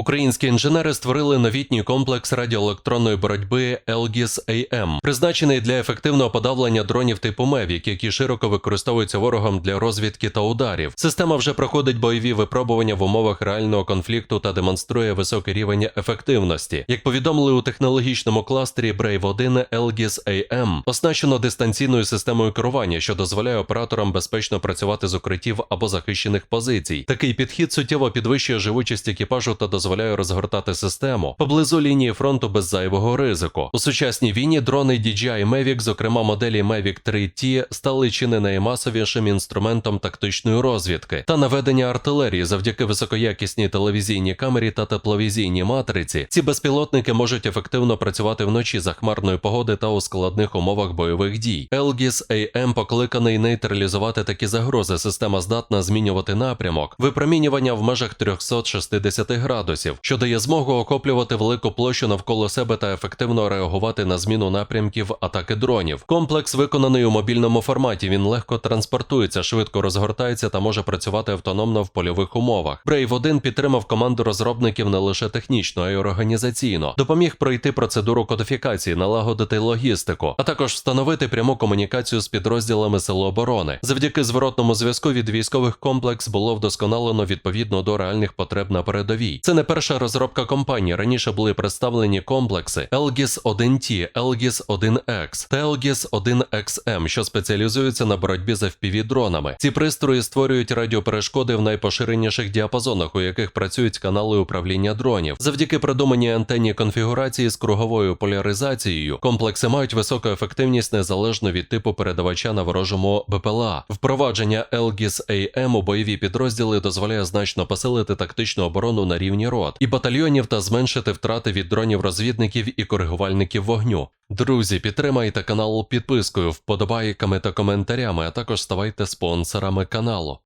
Українські інженери створили новітній комплекс радіоелектронної боротьби Elgis AM, призначений для ефективного подавлення дронів типу Mavic, які широко використовуються ворогом для розвідки та ударів. Система вже проходить бойові випробування в умовах реального конфлікту та демонструє високий рівень ефективності. Як повідомили у технологічному кластері Brave 1 Elgis AM, оснащено дистанційною системою керування, що дозволяє операторам безпечно працювати з укриттів або захищених позицій. Такий підхід суттєво підвищує живучість екіпажу та дозволяє розгортати систему поблизу лінії фронту без зайвого ризику. У сучасній війні дрони DJI Mavic, зокрема моделі Mavic 3T, стали чи не наймасовішим інструментом тактичної розвідки та наведення артилерії завдяки високоякісній телевізійній камері та тепловізійній матриці. Ці безпілотники можуть ефективно працювати вночі за хмарної погоди та у складних умовах бойових дій. Elgis AM покликаний нейтралізувати такі загрози. Система здатна змінювати напрямок, випромінювання в межах 360 градусів, що дає змогу охоплювати велику площу навколо себе та ефективно реагувати на зміну напрямків атаки дронів. Комплекс виконаний у мобільному форматі. Він легко транспортується, швидко розгортається та може працювати автономно в польових умовах. Brave 1 підтримав команду розробників не лише технічно, а й організаційно, допоміг пройти процедуру кодифікації, налагодити логістику, а також встановити пряму комунікацію з підрозділами Сил оборони. Завдяки зворотному зв'язку від військових комплекс було вдосконалено відповідно до реальних потреб на передовій. Це не перша розробка компанії. Раніше були представлені комплекси Elgis 1T, Elgis 1X та Elgis 1XM, що спеціалізуються на боротьбі з FPV-дронами. Ці пристрої створюють радіоперешкоди в найпоширеніших діапазонах, у яких працюють канали управління дронів. Завдяки продуманій антенні конфігурації з круговою поляризацією, комплекси мають високу ефективність незалежно від типу передавача на ворожому БПЛА. Впровадження Elgis AM у бойові підрозділи дозволяє значно посилити тактичну оборону на рівні рот і батальйонів та зменшити втрати від дронів розвідників і коригувальників вогню. Друзі, підтримайте канал підпискою, вподобайками та коментарями, а також ставайте спонсорами каналу.